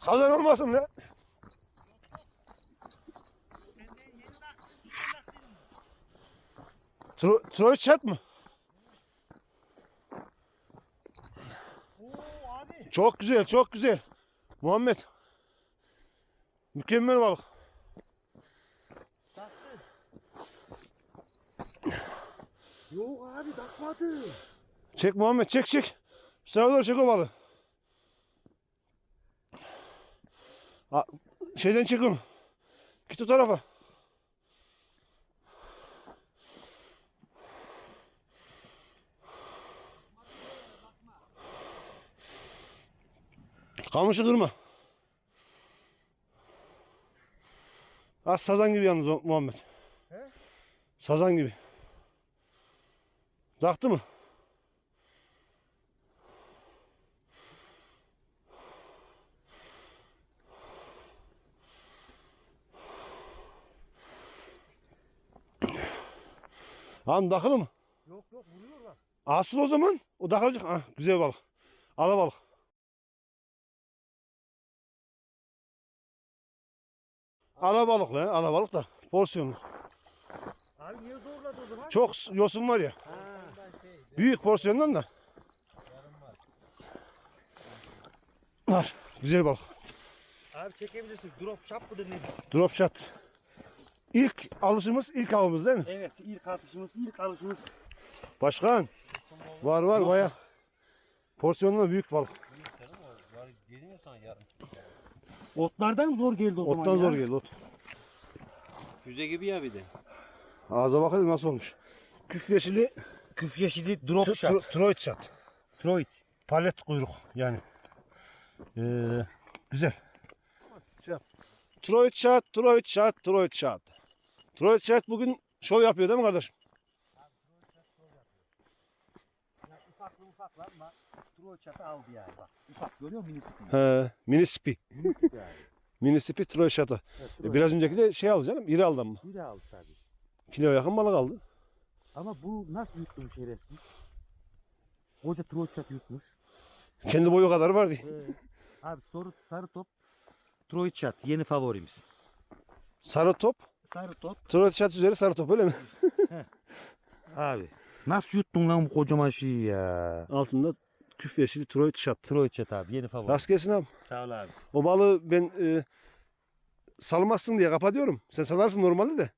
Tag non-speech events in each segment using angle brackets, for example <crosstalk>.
Sazan olmasın lan. Tro Troy chat mı? Çok güzel, çok güzel. Muhammed. Mükemmel balık. Taktı. Yok abi takmadı. Çek Muhammed, çek çek. Tarafa doğru çek o balığı. A- şeyden çek onu. Git o tarafa. Kamışı kırma. Az sazan gibi yalnız Muhammed. He? Sazan gibi. Taktı mı? Tamam takılı mı? Yok yok vuruyorlar. Alsın o zaman. O takılacak. Ah, güzel balık. Ala balık. Ala balık lan. Ala balık da porsiyonlu. Abi niye zorladı o zaman? Çok yosun var ya. Ha. Büyük porsiyondan da. Var. Güzel balık. Abi çekebilirsin. Drop shot mıdır nedir? Drop shot. İlk alışımız, ilk avımız değil mi? Evet ilk atışımız, ilk alışımız. Başkan. Var var baya. Porsiyonlu da büyük balık. Otlardan zor geldi o zaman Ottan ya. zor geldi ot. Füze gibi ya bir de. Ağza bakalım nasıl olmuş. Küf yeşili Küf yeşili drop Tro- shot. tro- Troy shot. Troid. Palet kuyruk yani. Ee, güzel. Troy shot, Troy shot, Troy shot. Troy shot bugün şov yapıyor değil mi kardeşim? Ufaklı ufaklı ama Troid shot'ı aldı yani bak. Ufak görüyor musun minisi? He, mini spi. Minisi yani. <laughs> Mini spi Troy. Evet, E, biraz önceki de şey aldı canım, iri aldı ama. Biri aldı tabii. Kilo yakın balık aldı. Ama bu nasıl yuttu bu şerefsiz? Koca Troid shot yutmuş. Kendi boyu kadar vardı. Abi soru sarı top Troid shot yeni favorimiz. Sarı top, Sarı top. Troy shot üzeri sarı top öyle mi? Abi. Nasıl yuttun lan bu kocaman şeyi ya? Altında küf yeşili Troy shot. Troid shot abi yeni favori. Rast gelsin abi. Sağ ol abi. O balığı ben e, salmazsın diye kapatıyorum. Sen salarsın normalde de.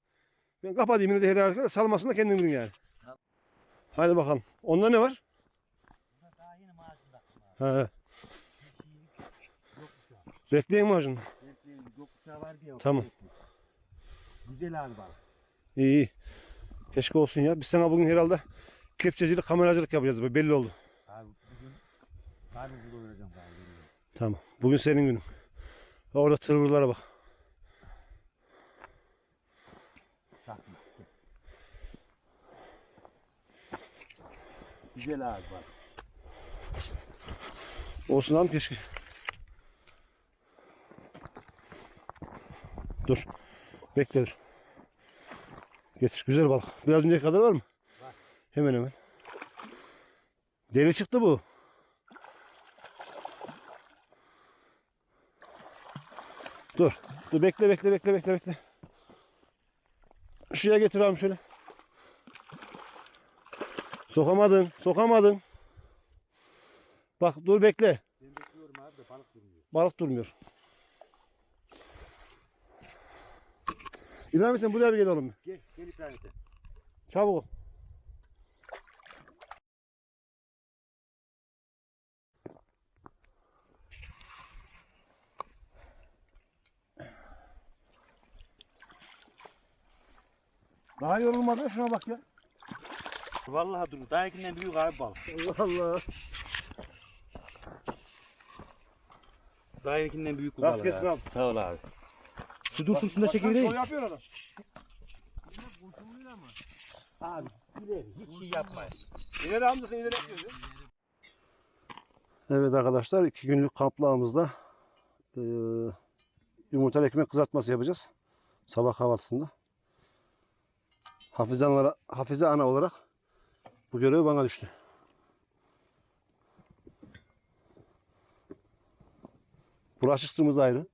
Ben kapatayım yine de her arkada salmasın da kendin bilin yani. Hadi bakalım. Onda ne var? Daha yeni macunda. He. Bekleyin macunu. Yok uçağı var diye. Tamam. Güzel abi bak. İyi. Keşke olsun ya. Biz sana bugün herhalde kepçecilik, kameracılık yapacağız. be, Belli oldu. Abi bugün karnımızı doyuracağım galiba. Tamam. Bugün senin günün. Orada tırvırlara bak. Takma. Güzel abi bak. Olsun abi keşke. Dur. Bekle dur. Getir. Güzel balık. Biraz önceki kadar var mı? Var. Hemen hemen. Deli çıktı bu. Dur. Dur bekle bekle bekle bekle bekle. Şuraya getir abi şöyle. Sokamadın. Sokamadın. Bak dur bekle. Ben bekliyorum abi de balık durmuyor. Balık durmuyor. İbrahim sen buraya bir gel oğlum. Gel gel İbrahim'e. Çabuk ol. Daha yorulmadı şuna bak ya. Vallahi dur. Dayakinden büyük abi balık. Allah Allah. Dayakinden büyük bu Rast balık gelsin abi. Sağ ol abi. Şu dursun şunu da çekebileyim. yapıyor adam. Abi ileri hiç şey yapma. İleri amcasın ileri yapıyor. Evet arkadaşlar iki günlük kamplağımızda eee yumurtalı ekmek kızartması yapacağız. Sabah kahvaltısında. Hafize, analara, Hafize ana olarak bu görev bana düştü. Bulaşıktığımız ayrı.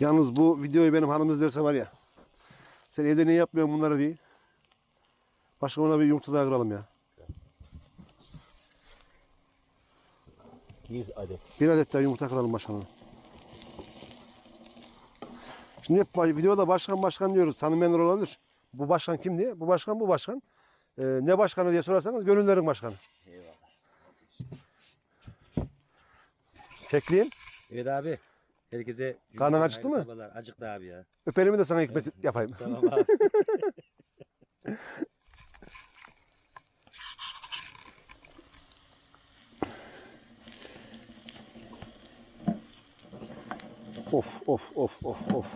Yalnız bu videoyu benim hanım izlerse var ya. Sen evde ne yapmıyorsun bunları diye. Başka ona bir yumurta daha kıralım ya. Bir adet. Bir adet daha yumurta kıralım başkanım. Şimdi hep videoda başkan başkan diyoruz. Tanımayanlar olabilir. Bu başkan kim diye? Bu başkan bu başkan. Ee, ne başkanı diye sorarsanız gönüllerin başkanı. Eyvallah. Kekleyeyim. Evet abi. Herkese Karnın acıktı mı? sabahlar. Acıktı abi ya. Öperimi de sana ekmek yapayım. <laughs> Tamam abi. Of of of of of.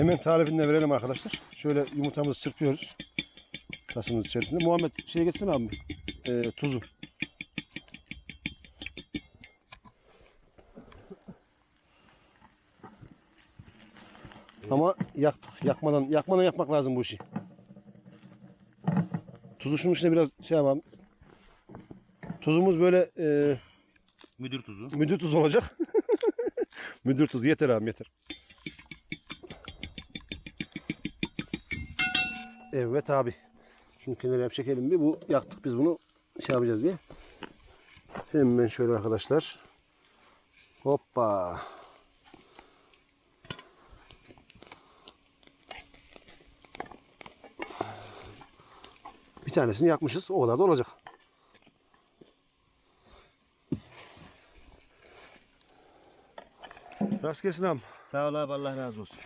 Hemen tarifini de verelim arkadaşlar. Şöyle yumurtamızı çırpıyoruz. Kasımız içerisinde. Muhammed şey getirsene abi. Ee, tuzu. Ama yaktık. Yakmadan, yakmadan yapmak lazım bu işi. Tuzu şunun içine biraz şey yapalım. Tuzumuz böyle e, Müdür tuzu. müdür tuzu olacak. <laughs> müdür tuzu yeter abi yeter. Evet abi. Şunu kenara çekelim bir. Bu yaktık biz bunu şey yapacağız diye. Hemen şöyle arkadaşlar. Hoppa. Bir tanesini yakmışız. O kadar da olacak. Rast gelsin abi. Sağ ol abi Allah razı olsun.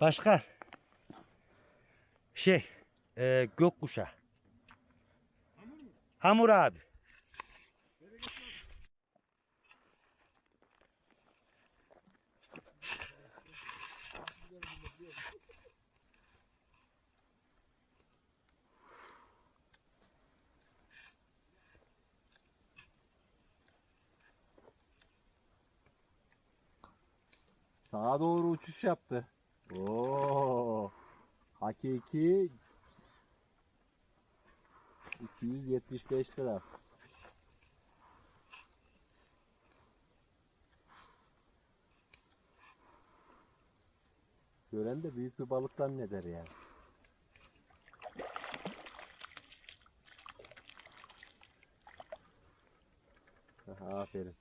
Başka? Şey, e, gökkuşağı. Hamur abi. Sağa doğru uçuş yaptı. Oo. Hakiki 275 lira. Gören de büyük bir balık zanneder yani. Aha, aferin.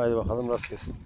Haydi bakalım rast gelsin.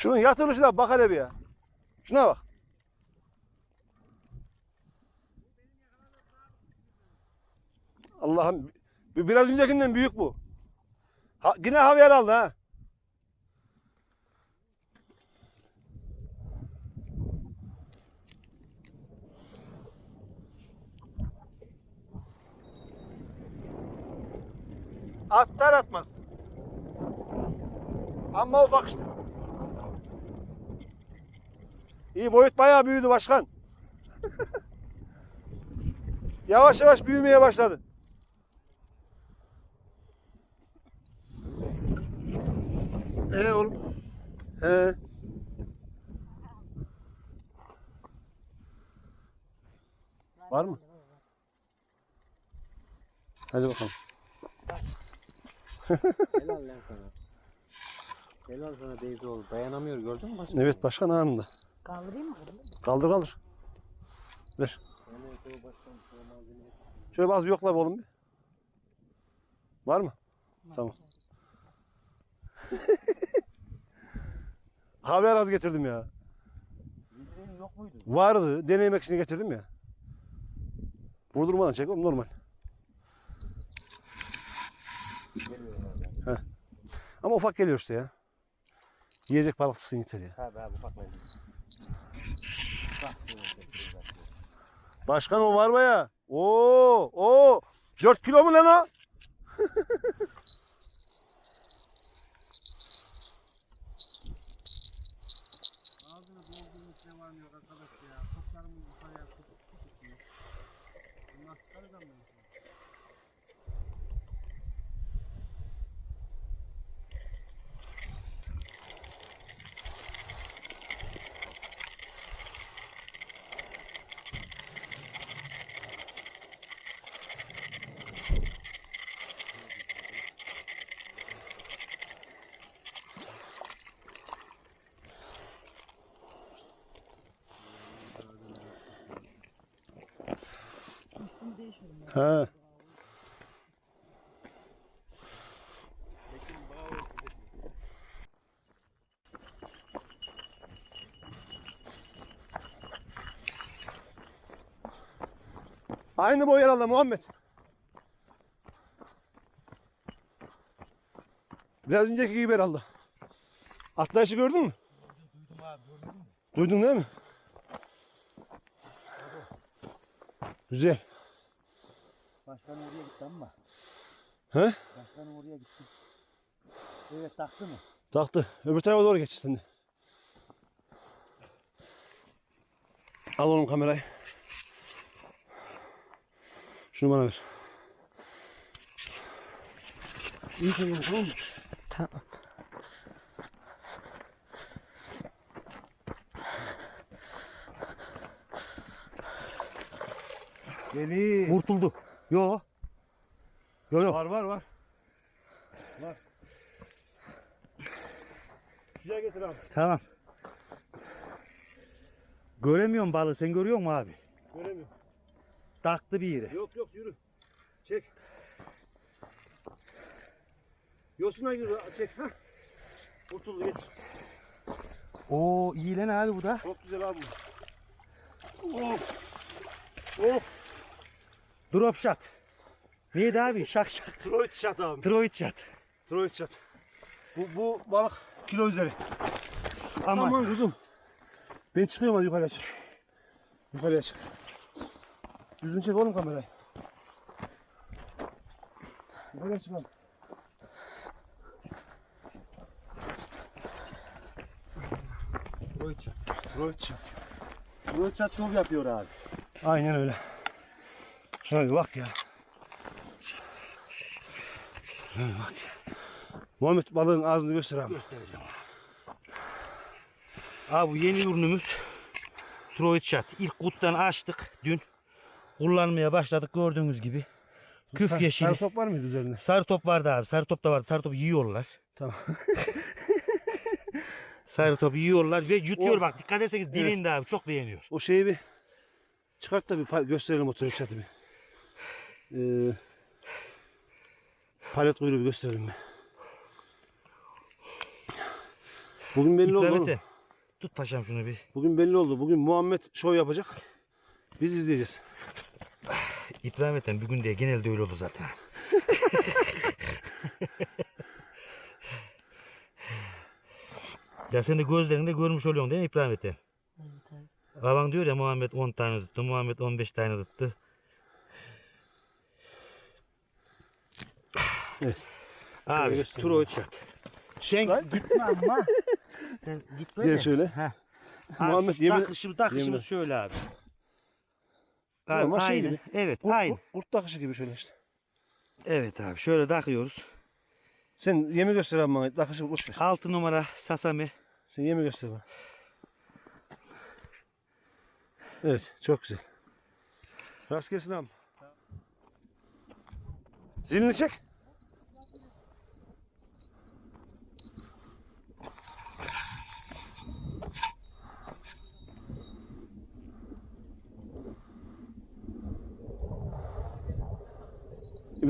Şunun yatırılışına bak hele bir ya. Şuna bak. Allah'ım biraz öncekinden büyük bu. Ha, yine havaya aldı ha. Atlar atmaz. Ama ufak işte. İyi boyut bayağı büyüdü başkan. yavaş yavaş büyümeye başladı. Ee oğlum. He. Var mı? Hadi bakalım. Helal lan sana. Helal sana Beyzi oğlu. Dayanamıyor gördün mü başkanım? Evet başkan anında. Kaldırayım mı? Kaldır kaldır. Ver. Şöyle bir yokla oğlum bir. Var mı? Tamam. <laughs> Haber az getirdim ya. Bildiğin yok muydu? Vardı. Denemek için getirdim ya. Vurdurmadan çek oğlum normal. Ama ufak geliyor işte ya. Yiyecek balıklısın yeter ya. Ha be bu bakmayın. Bak. Başkan o var mı ya? Oo, oo. 4 kilo mu lan o? <laughs> Ağzına dolduğumuz ne var mı yok arkadaş ya. Kutlarımız yukarıya tutuyor. Bunlar çıkarız mı? Üstünü değişiyorum. He. Aynı boy herhalde Muhammed. Biraz önceki gibi herhalde. Atlayışı gördün mü? Duydum abi gördün mü? Duydun değil mi? Güzel. Gitti ama. He? Başkanım oraya gitti. Evet taktı mı? Taktı. Öbür tarafa doğru geç de. Al oğlum kamerayı. Şunu bana ver. İyi tamam tamam mı? Tamam. Geli. Kurtuldu. Yo. Yo yo. Var var var. Var. Güzel getir abi. Tamam. Göremiyorum balığı sen görüyor musun abi? Göremiyorum. Taktı bir yere. Yok yok yürü. Çek. Yosuna yürü. Çek. Hah. Kurtuldu getir. Oo iyi lan abi bu da. Çok güzel abi. bu. Of. Of. Drop shot. Neydi abi? Şak şak. Troit shot abi. Troit shot. Troit shot. Bu, bu balık kilo üzeri. Aman. Aman kuzum. Ben çıkıyorum hadi yukarıya çık. Yukarıya çık. Yüzünü çek oğlum kamerayı. Yukarıya çıkalım. Troit shot. Troit shot. Troit shot şov yapıyor abi. Aynen öyle. Şuna bir bak ya. Bir bak. Muhammed balığın ağzını göster abi. Göstereceğim abi. bu yeni ürünümüz Troit shot. İlk kutudan açtık dün. Kullanmaya başladık gördüğünüz gibi. Küf Sar- yeşili. Sarı top var mıydı üzerinde? Sarı top vardı abi. Sarı top da vardı. Sarı topu yiyorlar. Tamam. <laughs> Sarı topu yiyorlar ve yutuyor O- bak. Dikkat ederseniz dilinde abi. Çok beğeniyor. O şeyi bir çıkart da bir gösterelim o Troit shot'ı bir. Ee, palet kuyruğu bir gösterelim bir. Bugün belli oldu. oğlum. İplemete. Tut paşam şunu bir. Bugün belli oldu. Bugün Muhammed şov yapacak. Biz izleyeceğiz. İplemeten bir gün diye genelde öyle oldu zaten. <laughs> ya sen de gözlerinde görmüş oluyorsun değil mi İplemeten? Evet, evet. Baban diyor ya Muhammed 10 tane tuttu, Muhammed 15 tane tuttu. Evet. Abi. Troy Chat. Sen gitme ama. Sen gitme Gel de. şöyle. Heh. Muhammed, Abi, yemin- takışım, takışımız yemin- şöyle abi. Abi, şey aynı. gibi. Evet Kurt, aynı. kurt, kurt takışı gibi şöyle işte. Evet abi şöyle takıyoruz. Sen yemi göster abi bana. Takışı ver. 6 numara Sasami. Sen yemi göster bana. Evet çok güzel. Rast gelsin abi. Zilini çek.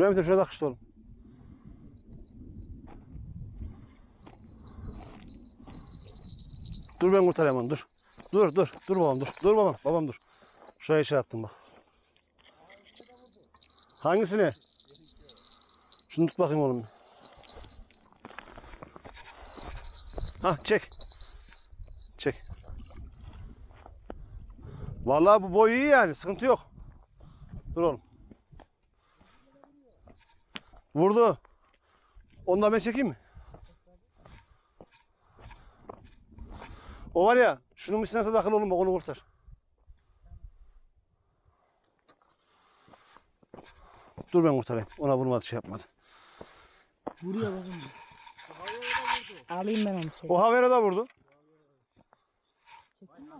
İbrahim de şurada takıştı oğlum. Dur ben kurtarayım onu dur. Dur dur dur babam dur. Dur babam babam dur. Şuraya şey yaptım bak. Hangisini? Şunu tut bakayım oğlum. Ha çek. Çek. Vallahi bu boy iyi yani sıkıntı yok. Dur oğlum. Vurdu. Onu da ben çekeyim mi? O var ya, şunun misinası takıl oğlum bak onu kurtar. Dur ben kurtarayım. Ona vurmadı şey yapmadı. Vuruyor bakın. Alayım ben onu. O Havera da vurdu. Çekeyim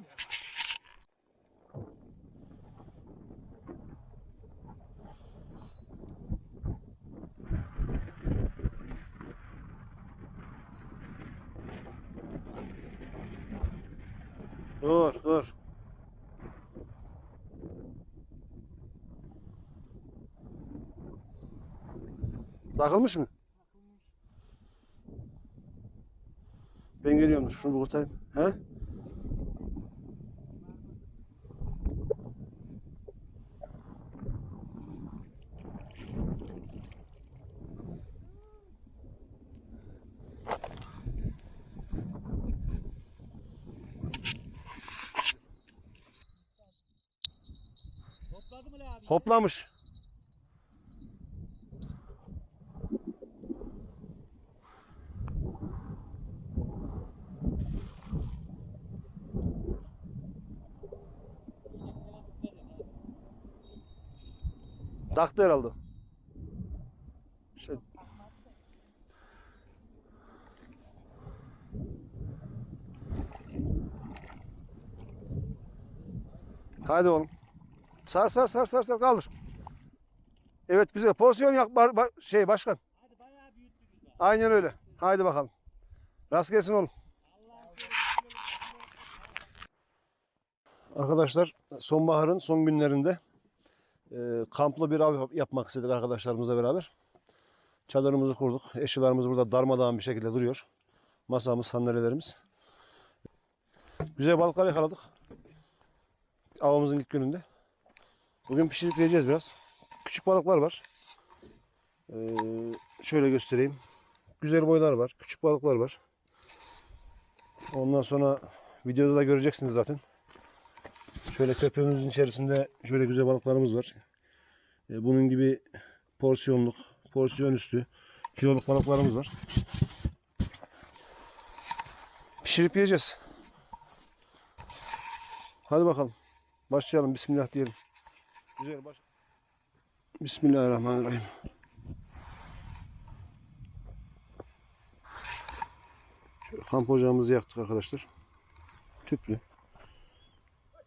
Dur dur. Takılmış mı? Ben geliyorum. Şunu kurtarayım. He? Hoplamış. Taktı herhalde. İşte Haydi oğlum. Sar sar sar sar sar kaldır. Evet güzel. Porsiyon yak bar- ba- şey başkan. Aynen öyle. Haydi bakalım. Rast gelsin oğlum. Arkadaşlar sonbaharın son günlerinde e, kamplı bir av yapmak istedik arkadaşlarımızla beraber. Çadırımızı kurduk. Eşyalarımız burada darmadağın bir şekilde duruyor. Masamız, sandalyelerimiz. Güzel balıklar yakaladık. Avımızın ilk gününde. Bugün pişirip yiyeceğiz biraz. Küçük balıklar var. Ee, şöyle göstereyim. Güzel boylar var. Küçük balıklar var. Ondan sonra videoda da göreceksiniz zaten. Şöyle köpeğimizin içerisinde şöyle güzel balıklarımız var. Ee, bunun gibi porsiyonluk, porsiyon üstü, kiloluk balıklarımız var. Pişirip yiyeceğiz. Hadi bakalım. Başlayalım. Bismillah diyelim. Güzel baş. Bismillahirrahmanirrahim. Kamp ocağımızı yaktık arkadaşlar. Tüplü.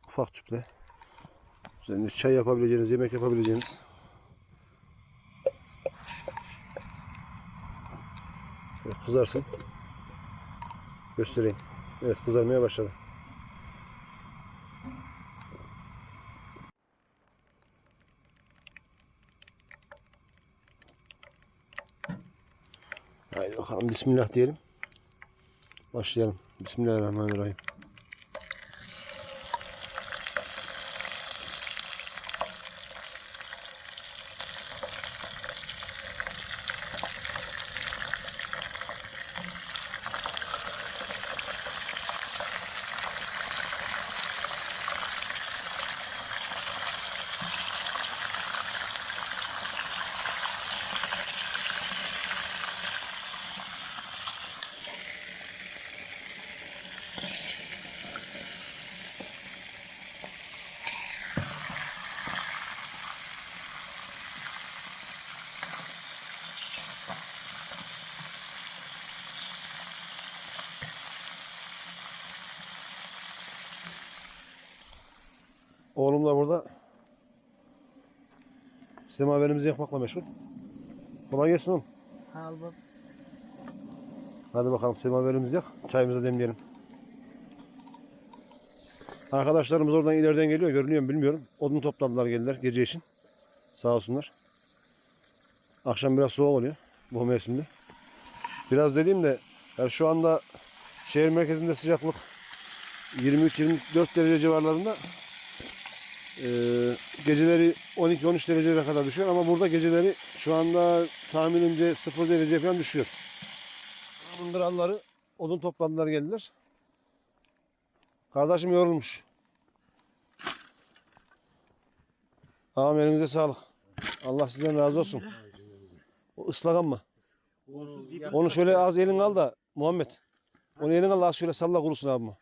Ufak tüple. Üzerinde çay yapabileceğiniz, yemek yapabileceğiniz. Şöyle kızarsın. Göstereyim. Evet kızarmaya başladı. Haydi Bismillah diyelim. Başlayalım. Bismillahirrahmanirrahim. Oğlum da burada semaverimizi yakmakla meşgul. Kolay gelsin oğlum. Sağ ol baba. Hadi bakalım semaverimizi yak. Çayımızı demleyelim. Arkadaşlarımız oradan ileriden geliyor. Görünüyor mu bilmiyorum. Odun topladılar geldiler gece için. Sağ olsunlar. Akşam biraz soğuk oluyor bu mevsimde. Biraz dediğim de yani şu anda şehir merkezinde sıcaklık 23-24 derece civarlarında. Ee, geceleri 12-13 derecelere kadar düşüyor ama burada geceleri şu anda tahminimce 0 derece falan düşüyor. Mındıralları odun topladılar geldiler. Kardeşim yorulmuş. Ağam elinize sağlık. Allah sizden razı olsun. O ıslak ama. Onu şöyle az elin al da Muhammed. Onu elin al az şöyle salla kurusun abime.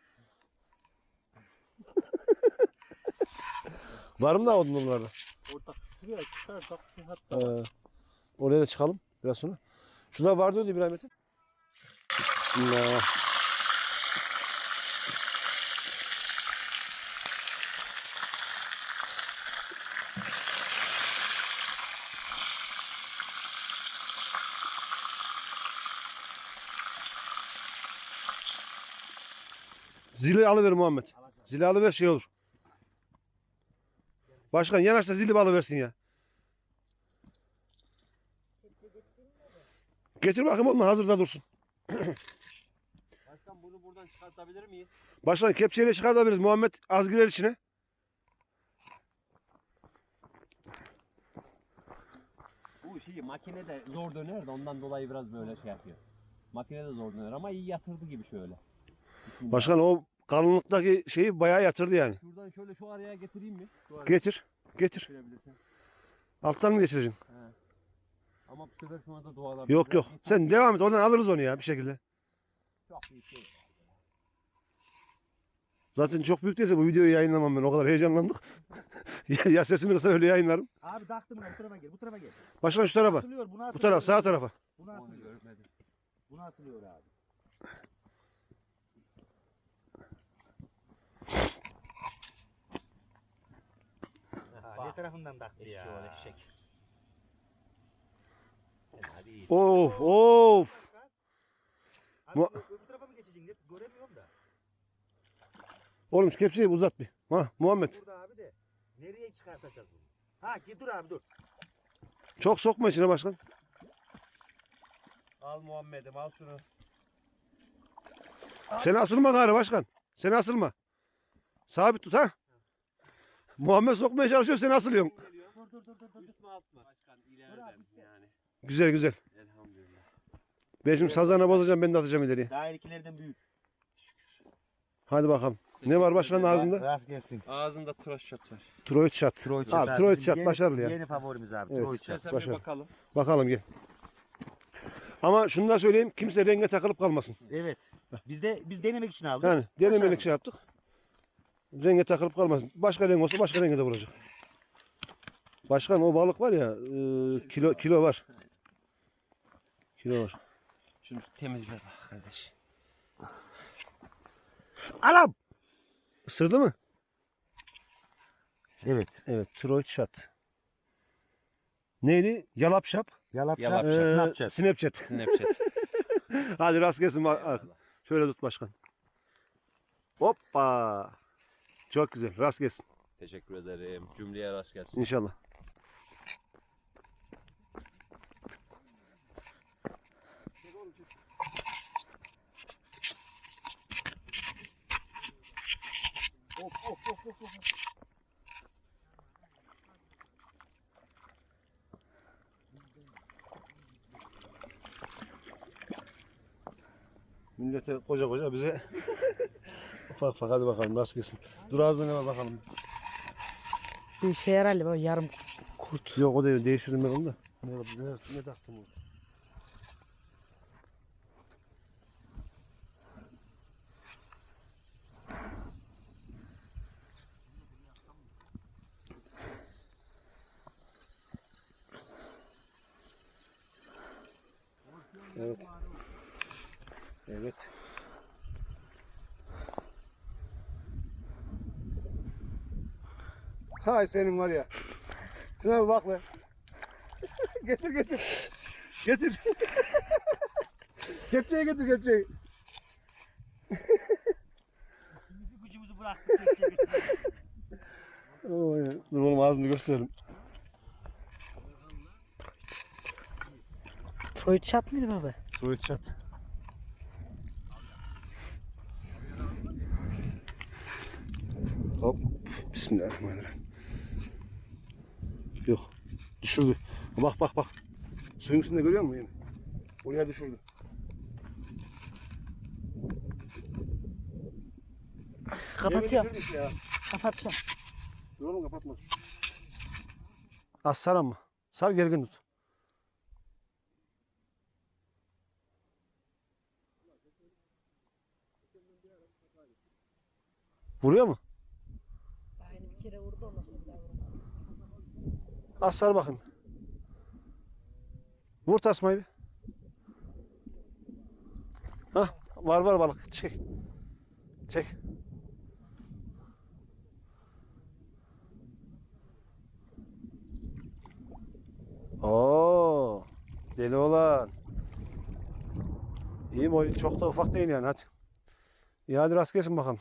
Var mı da odun onlarda? Orada şuraya çıkarsak şu hatta. Ee, oraya da çıkalım biraz sonra. Şurada var diyordu İbrahim Ethem. Bismillah. Zili alıver Muhammed. Zili alıver şey olur. Başkan yanaşta zili alıversin ya. Getir bakayım oğlum hazırda dursun. Başkan bunu buradan çıkartabilir miyiz? Başkan kepçeyle çıkartabiliriz Muhammed az girer içine. Bu şey makinede zor döner de ondan dolayı biraz böyle şey yapıyor. Makinede zor döner ama iyi yatırdı gibi şöyle. Bismillah. Başkan o kalınlıktaki şeyi bayağı yatırdı yani. Şuradan şöyle şu araya getireyim mi? Şu araya Getir. Getir. Alttan mı geçireceksin? He. Ama bu sefer şu anda dualar. Yok yok. Sen devam et. Oradan alırız onu ya bir şekilde. Çok iyi şey. Zaten çok büyük değilse bu videoyu yayınlamam ben. O kadar heyecanlandık. <laughs> ya, ya sesini kısa öyle yayınlarım. Abi taktım ben bu tarafa gel. Bu tarafa gel. Başkan şu tarafa. Asılıyor. Bu taraf sağ tarafa. Onu asılıyor. Bunu asılıyor abi. Ne tarafından taktı ya? Eşek. Değil. Of of. Abi ö- öbür tarafa mı geçeceksin? Göremiyorum da. Oğlum şu kepçeyi uzat bir. Ha Muhammed. Burada abi de. Nereye çıkartacağız bunu? Ha git dur abi dur. Çok sokma içine başkan. Al Muhammed'im al şunu. Sen asılma gari başkan. Sen asılma. Sabit tut ha. Muhammed sokmaya çalışıyor sen asılıyorsun. Dur dur dur dur. dur. Üst mü alt mı? Başkan ileriden yani. Güzel güzel. Elhamdülillah. Ben şimdi sazana bozacağım ben de atacağım ileriye. Dairkilerden büyük. Hadi bakalım. Ne var başkanın ağzında? Rast gelsin. Ağzında tıraş şat var. Troit çat. Troit Abi Troit çat başarılı ya. Yeni favorimiz abi. Evet. Troit çat. İstersen bir başarılı. bakalım. Bakalım gel. Ama şunu da söyleyeyim kimse renge takılıp kalmasın. Evet. Biz de biz denemek için aldık. Yani denemelik Başarılı. şey yaptık. Renge takılıp kalmasın. Başka renk olsa başka renge de vuracak. Başkan o balık var ya e, kilo kilo var. Kilo var. Şunu temizle bak kardeş. Anam! Isırdı mı? Evet. Evet, Troit shot. Neydi? Yalap şap. Yalap Yalap şap. şap. Ee, Snapchat. Snapchat. Snapchat. <laughs> Hadi rast gelsin. Şöyle tut başkan. Hoppa. Çok güzel. Rast gelsin. Teşekkür ederim. Cümleye rast gelsin. İnşallah. Millete koca koca bize <laughs> ufak ufak hadi bakalım nasıl gelsin. Dur ağzına ne var bakalım. Bir şey herhalde böyle yarım kurt. Yok o değil değiştirdim ben onu da. Ne, ne, ne taktım onu? Evet. Evet. Hay senin var ya. Şuna bir bak be. <laughs> getir getir. Getir. <laughs> kepçeyi getir kepçeyi. Gücümüzü bıraktık. kepçeye getirdik. Oy, dur oğlum ağzını gösterelim. Troy çat mıydı baba? Suyu çat. Hop. Bismillahirrahmanirrahim. Yok. Düşürdü. Bak bak bak. Suyun üstünde görüyor musun? Oraya düşürdü. Kapatıyorum. Ya. Kapatıyorum. Dur oğlum kapatma. Az sar ama. Sar gergin tut. Vuruyor mu? Aynı bir kere vurdu ondan sonra bir daha vurdu. Az sar bakayım. Vur tasmayı bir. Hah, var var balık. Çek. Çek. Oo, deli olan. İyi boy, çok da ufak değil yani hadi. İyi hadi rast gelsin bakalım.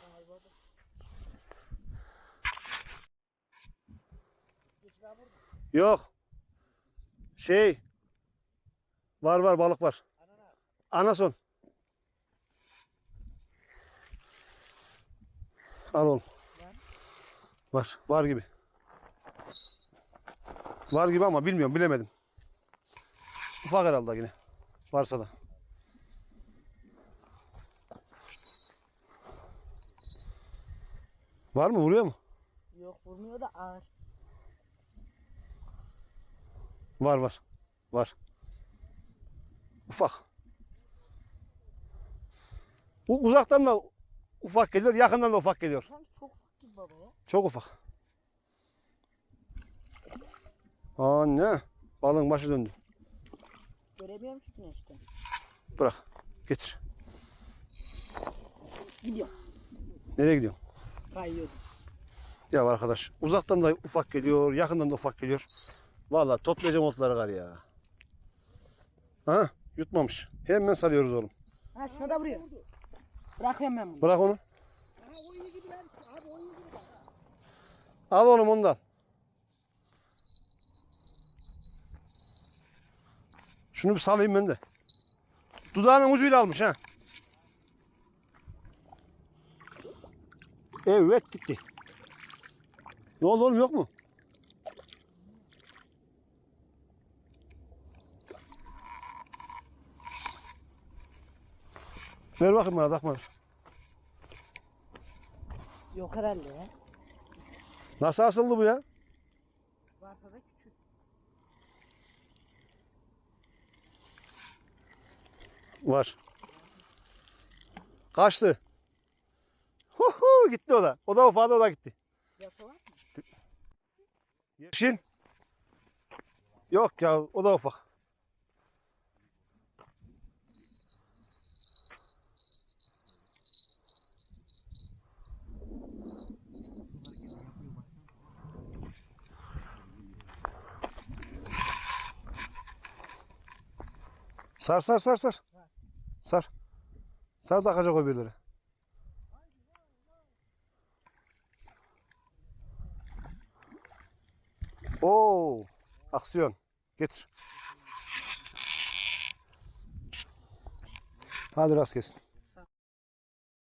Yok. Şey. Var var balık var. Anason. Al oğlum. Var. Var gibi. Var gibi ama bilmiyorum bilemedim. Ufak herhalde yine. Varsa da. Var mı? Vuruyor mu? Yok vurmuyor da ağır. Var var. Var. Ufak. U- uzaktan da ufak geliyor, yakından da ufak geliyor. Çok ufak gibi baba ya. Çok ufak. Anne. Balığın başı döndü. Göremiyorum ki güneşten. Bırak. Getir. Gidiyor. Nereye gidiyorsun? Kayıyordum. Ya arkadaş uzaktan da ufak geliyor, yakından da ufak geliyor. Vallahi toplayacağım otları gar ya. Ha? Yutmamış. Hemen sarıyoruz oğlum. Ha şuna da vuruyor. Bırakıyorum ben bunu. Bırak onu. Al oğlum ondan. Şunu bir salayım ben de. Dudağının ucuyla almış ha. Evet gitti. Ne oldu oğlum yok mu? Ver bakayım bana takma. Yok herhalde ya. Nasıl asıldı bu ya? Varsa da küçük. Var. Kaçtı. Huhu gitti o da. O da ufadı o da gitti. Mı? Yeşil. Yok ya o da ufak. Sar sar sar sar. Sar. Sar da akacak o birileri. Oo, aksiyon. Getir. Hadi rast gelsin.